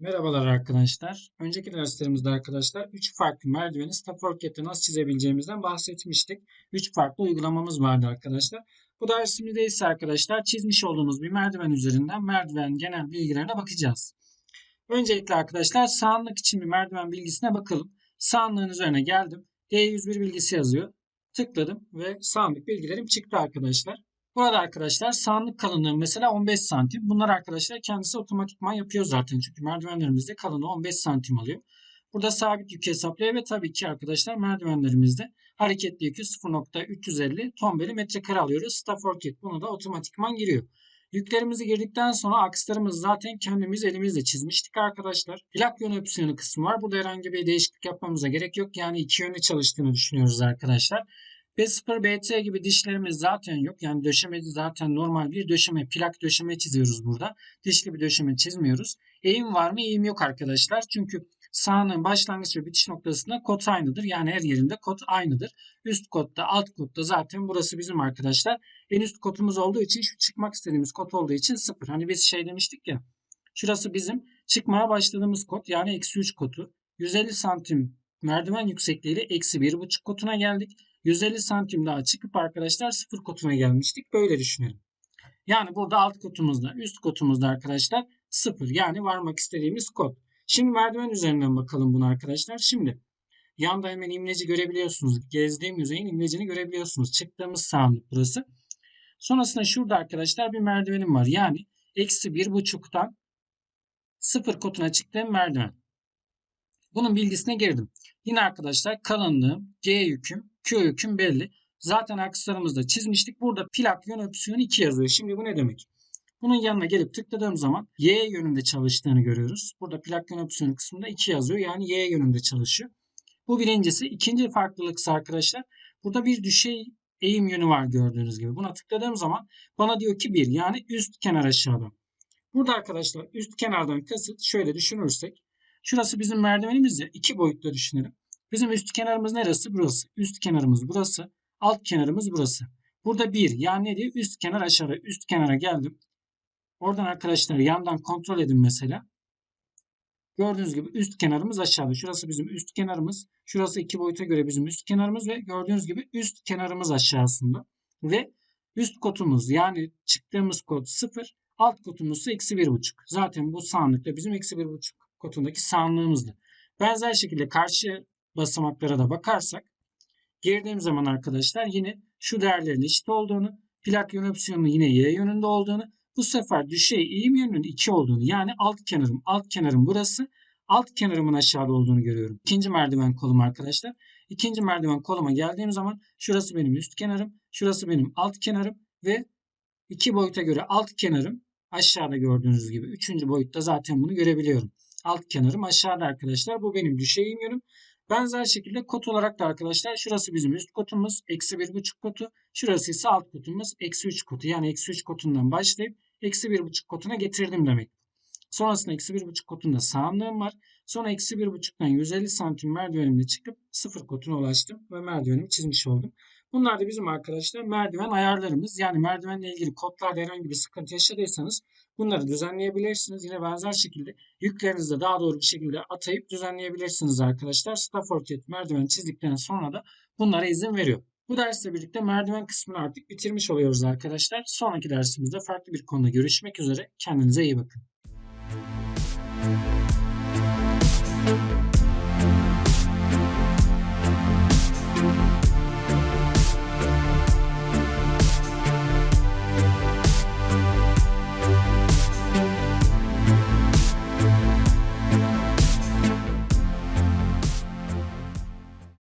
Merhabalar arkadaşlar. Önceki derslerimizde arkadaşlar 3 farklı merdiveni Stafford'da nasıl çizebileceğimizden bahsetmiştik. 3 farklı uygulamamız vardı arkadaşlar. Bu dersimizde ise arkadaşlar çizmiş olduğumuz bir merdiven üzerinden merdiven genel bilgilerine bakacağız. Öncelikle arkadaşlar sağanlık için bir merdiven bilgisine bakalım. Sağanlığın üzerine geldim. D101 bilgisi yazıyor. Tıkladım ve sağanlık bilgilerim çıktı arkadaşlar. Burada arkadaşlar sağanlık kalınlığı mesela 15 santim. Bunlar arkadaşlar kendisi otomatikman yapıyor zaten. Çünkü merdivenlerimizde kalınlığı 15 santim alıyor. Burada sabit yük hesaplıyor ve tabii ki arkadaşlar merdivenlerimizde hareketli yükü 0.350 ton bölü metrekare alıyoruz. Stafford kit bunu da otomatikman giriyor. Yüklerimizi girdikten sonra akslarımız zaten kendimiz elimizle çizmiştik arkadaşlar. Plak yön opsiyonu kısmı var. Burada herhangi bir değişiklik yapmamıza gerek yok. Yani iki yönlü çalıştığını düşünüyoruz arkadaşlar. B0, BT gibi dişlerimiz zaten yok. Yani döşeme zaten normal bir döşeme, plak döşeme çiziyoruz burada. Dişli bir döşeme çizmiyoruz. Eğim var mı? Eğim yok arkadaşlar. Çünkü sahanın başlangıç ve bitiş noktasında kod aynıdır. Yani her yerinde kod aynıdır. Üst kodda, alt kodda zaten burası bizim arkadaşlar. En üst kodumuz olduğu için şu çıkmak istediğimiz kod olduğu için sıfır. Hani biz şey demiştik ya. Şurası bizim çıkmaya başladığımız kod yani eksi 3 kodu. 150 santim merdiven yüksekliğiyle eksi 1,5 koduna geldik. 150 santim daha çıkıp arkadaşlar sıfır kotuna gelmiştik. Böyle düşünelim. Yani burada alt kotumuzda, üst kotumuzda arkadaşlar sıfır. Yani varmak istediğimiz kod. Şimdi merdiven üzerinden bakalım bunu arkadaşlar. Şimdi yanda hemen imleci görebiliyorsunuz. Gezdiğim yüzeyin imlecini görebiliyorsunuz. Çıktığımız sağlık burası. Sonrasında şurada arkadaşlar bir merdivenim var. Yani eksi bir buçuktan sıfır kotuna çıktığım merdiven. Bunun bilgisine girdim. Yine arkadaşlar kalınlığım, G yüküm, Q yüküm belli. Zaten akslarımızda çizmiştik. Burada plak yön opsiyonu 2 yazıyor. Şimdi bu ne demek? Bunun yanına gelip tıkladığım zaman Y yönünde çalıştığını görüyoruz. Burada plak yön opsiyonu kısmında 2 yazıyor. Yani Y yönünde çalışıyor. Bu birincisi. İkinci farklılık ise arkadaşlar burada bir düşey eğim yönü var gördüğünüz gibi. Buna tıkladığım zaman bana diyor ki 1 yani üst kenar aşağıda. Burada arkadaşlar üst kenardan kasıt şöyle düşünürsek Şurası bizim merdivenimiz ya. iki boyutlu düşünelim. Bizim üst kenarımız neresi? Burası. Üst kenarımız burası. Alt kenarımız burası. Burada bir. Yani ne diyor? Üst kenar aşağı. Üst kenara geldim. Oradan arkadaşlar yandan kontrol edin mesela. Gördüğünüz gibi üst kenarımız aşağıda. Şurası bizim üst kenarımız. Şurası iki boyuta göre bizim üst kenarımız ve gördüğünüz gibi üst kenarımız aşağısında. Ve üst kotumuz yani çıktığımız kod 0. Alt kotumuz ise eksi 1,5. Zaten bu sağlıkta bizim eksi 1,5 kotundaki sağlığımızdı. Benzer şekilde karşı basamaklara da bakarsak girdiğim zaman arkadaşlar yine şu değerlerin eşit olduğunu, plak yön opsiyonu yine y yönünde olduğunu, bu sefer düşey eğim yönünün 2 olduğunu yani alt kenarım, alt kenarım burası, alt kenarımın aşağıda olduğunu görüyorum. İkinci merdiven kolum arkadaşlar. İkinci merdiven koluma geldiğim zaman şurası benim üst kenarım, şurası benim alt kenarım ve iki boyuta göre alt kenarım aşağıda gördüğünüz gibi. Üçüncü boyutta zaten bunu görebiliyorum alt kenarım aşağıda arkadaşlar. Bu benim düşey yönüm. Benzer şekilde kot olarak da arkadaşlar şurası bizim üst kotumuz. Eksi bir buçuk kotu. Şurası ise alt kotumuz. Eksi üç kotu. Yani eksi üç kotundan başlayıp eksi bir buçuk kotuna getirdim demek. Sonrasında eksi bir buçuk kotunda sağımlığım var. Sonra eksi bir buçuktan 150 santim merdivenimle çıkıp sıfır kotuna ulaştım ve merdivenimi çizmiş oldum. Bunlar da bizim arkadaşlar merdiven ayarlarımız. Yani merdivenle ilgili kodlarda herhangi bir sıkıntı yaşadıysanız bunları düzenleyebilirsiniz. Yine benzer şekilde yüklerinizi de daha doğru bir şekilde atayıp düzenleyebilirsiniz arkadaşlar. Stafford Jet merdiven çizdikten sonra da bunlara izin veriyor. Bu dersle birlikte merdiven kısmını artık bitirmiş oluyoruz arkadaşlar. Sonraki dersimizde farklı bir konuda görüşmek üzere. Kendinize iyi bakın.